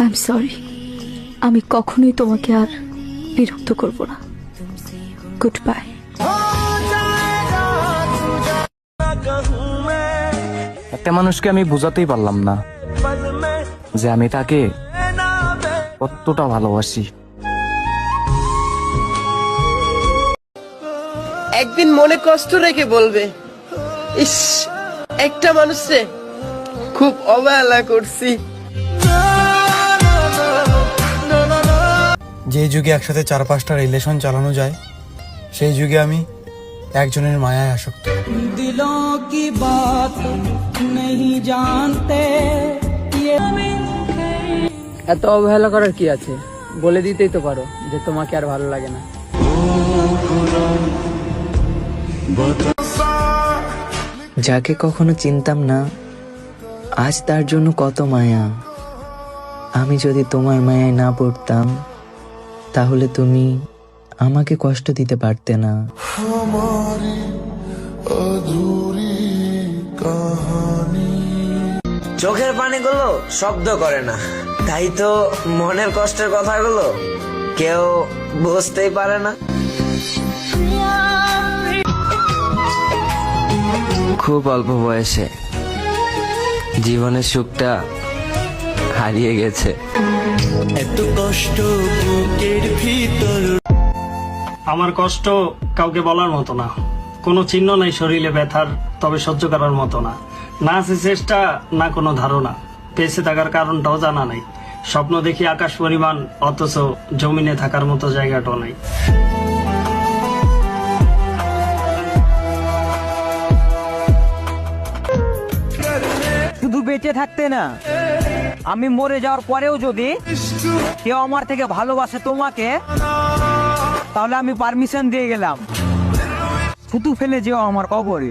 I am sorry আমি কখনোই তোমাকে আর বিরক্ত করব না। গুড বাই একটা মানুষকে আমি বোঝাতেই পারলাম না যে আমি তাকে কতটা ভালোবাসি। একদিন মনে কষ্ট রেখে বলবে ইস একটা মানুষে খুব অবহেলা করছি। যে যুগে একসাথে চার পাঁচটা রিলেশন চালানো যায় সেই যুগে আমি একজনের মায়ায় আসক্ত। দিলো কি বাত জানতে ইয়ে এত অবহেলা করার কি আছে? বলে দিতেই তো পারো যে তোমাকে আর ভালো লাগে না। যাকে কখনো চিনতাম না আজ তার জন্য কত মায়া। আমি যদি তোমার মায়ায় না পড়তাম তাহলে তুমি আমাকে কষ্ট দিতে পারতে না। চোখের পানিগুলো শব্দ করে না। তাই তো মনের কষ্টের কথাগুলো কেউ বুঝতেই পারে না। খুব অল্প বয়সে জীবনের সুখটা হারিয়ে গেছে। আমার কষ্ট কাউকে বলার মতো না। কোনো চিহ্ন নাই শরীরে ব্যথার তবে সহ্য করার মতো না। না আছে চেষ্টা না কোনো ধারণা। বেঁচে থাকার কারণটাও জানা নাই। স্বপ্ন দেখি আকাশ পরিমাণ অথচ জমিনে থাকার মতো জায়গাটাও নাই। শুধু বেঁচে থাকতে না। আমি মরে যাওয়ার পরেও যদি কেউ আমার থেকে ভালোবাসে তোমাকে, তাহলে আমি পারমিশন দিয়ে গেলাম। থুতু ফেলে যেও আমার কবরে।